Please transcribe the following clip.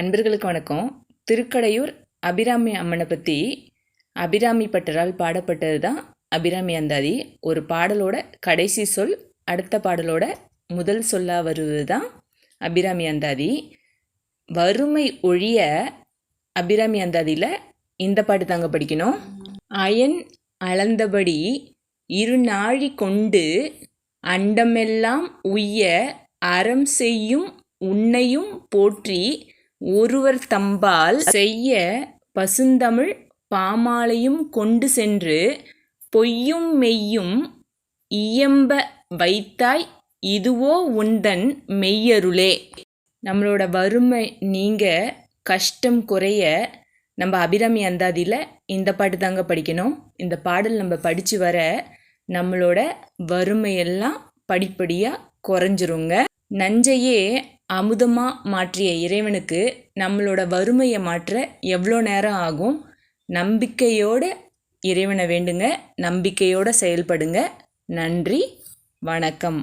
அன்பர்களுக்கு வணக்கம். திருக்கடையூர் அபிராமி அம்மனை பற்றி அபிராமி பட்டரால் பாடப்பட்டது தான் அபிராமி அந்தாதி. ஒரு பாடலோட கடைசி சொல் அடுத்த பாடலோட முதல் சொல்லாக வருவது தான் அபிராமி அந்தாதி. வறுமை ஒழிய அபிராமி அந்தாதியில் இந்த பாட்டு தாங்க படிக்கணும். அயன் அளந்தபடி இரு நாழி கொண்டு அண்டமெல்லாம் உய்ய அறம் செய்யும் உன்னையும் போற்றி ஒருவர் தம்பால் செய்ய பசுந்தமிழ் பாமாலையும் கொண்டு சென்று பொய்யும் மெய்யும் இயம்ப வைத்தாய் இதுவோ உந்தன் மெய்யருளே. நம்மளோட வறுமை நீங்க கஷ்டம் குறைய நம்ம அபிராமி அந்தாதியில் இந்த பாட்டு தாங்க படிக்கணும். இந்த பாடல் நம்ம படித்து வர நம்மளோட வறுமையெல்லாம் படிப்படியாக குறைஞ்சிருங்க. நஞ்சையே அமுதமாக மாற்றிய இறைவனுக்கு நம்மளோட வறுமையை மாற்ற எவ்வளோ நேரம் ஆகும்? நம்பிக்கையோடு இறைவனை வேண்டுங்க. நம்பிக்கையோடு செயல்படுங்க. நன்றி. வணக்கம்.